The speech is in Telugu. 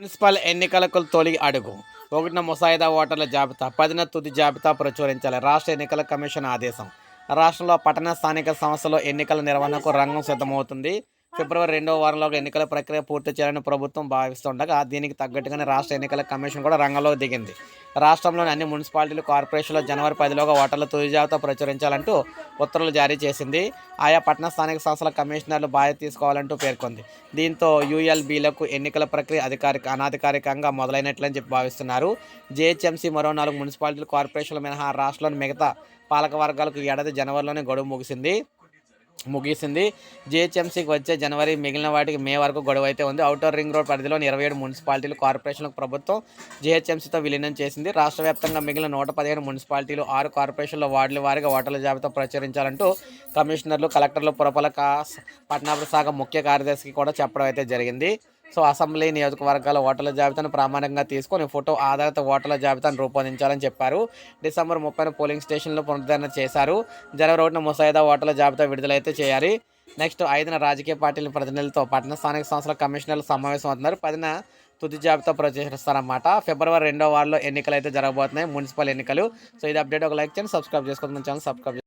మున్సిపల్ ఎన్నికలకు తొలి అడుగు. ఒకటిన ముసాయిదా ఓటర్ల జాబితా పదిన తుది జాబితా ప్రచురించాలి రాష్ట్ర ఎన్నికల కమిషన్ ఆదేశం. రాష్ట్రంలో పట్టణ స్థానిక సంస్థల ఎన్నికల నిర్వహణకు రంగం సిద్ధమవుతుంది. ఫిబ్రవరి రెండవ వారంలో ఎన్నికల ప్రక్రియ పూర్తి చేయాలని ప్రభుత్వం భావిస్తుండగా దీనికి తగ్గట్టుగానే రాష్ట్ర ఎన్నికల కమిషన్ కూడా రంగంలోకి దిగింది. రాష్ట్రంలోని అన్ని మున్సిపాలిటీలు కార్పొరేషన్లో జనవరి పదిలోగా ఓటర్ల తుది జాబితా ప్రచురించాలంటూ ఉత్తర్వులు జారీ చేసింది. ఆయా పట్టణ స్థానిక సంస్థల కమిషనర్లు బాధ్యత తీసుకోవాలంటూ పేర్కొంది. దీంతో యూఎల్బీలకు ఎన్నికల ప్రక్రియ అధికారిక అనధికారికంగా మొదలైనట్లని చెప్పి భావిస్తున్నారు. జేహెచ్ఎంసీ మరో నాలుగు మున్సిపాలిటీలు కార్పొరేషన్ల మినహా రాష్ట్రంలోని మిగతా పాలక వర్గాలకు ఏడాది జనవరిలోనే గడువు ముగిసింది. ముగిసింది. జిహెచ్ఎంసీకి వచ్చే జనవరి మిగిలిన వాటికి మే వరకు గొడవ అయితే ఉంది. అవుటర్ రింగ్ రోడ్ పరిధిలోని ఇరవై ఏడు మున్సిపాలిటీలు కార్పొరేషన్లకు ప్రభుత్వం జిహెచ్ఎంసీతో విలీనం చేసింది. రాష్ట్ర వ్యాప్తంగా మిగిలిన నూట పదిహేను మున్సిపాలిటీలు ఆరు కార్పొరేషన్ల వార్డుల వారిగా ఓటర్ల జాబితా ప్రచురించాలంటూ కమిషనర్లు కలెక్టర్లు పురపాలక పట్టణాభివృద్ధి శాఖ ముఖ్య కార్యదర్శికి కూడా చెప్పడం అయితే జరిగింది. సో అసెంబ్లీ నియోజకవర్గాల ఓటర్ల జాబితాను ప్రామాణికంగా తీసుకొని ఫోటో ఆధారిత ఓటర్ల జాబితాను రూపొందించాలని చెప్పారు. డిసెంబర్ ముప్పైన పోలింగ్ స్టేషన్లు పునరుద్ధరణ చేశారు. జనవరి ఒకటిన ముసాయిదా ఓటర్ల జాబితా విడుదలైతే చేయాలి. నెక్స్ట్ ఐదున రాజకీయ పార్టీల ప్రతినిధులతో పట్టణ స్థానిక సంస్థల కమిషనర్లు సమావేశం అవుతున్నారు. పదిన తుది జాబితా ప్రచురిస్తారన్నమాట. ఫిబ్రవరి రెండో వారంలో ఎన్నికలు అయితే జరగబోతున్నాయి. మున్సిపల్ ఎన్నికలు. సో ఇది అప్డేట్. ఒక లైక్ చేయండి సబ్స్క్రైబ్ చేసుకోండి. మన ఛానల్ సబ్స్క్రైబ్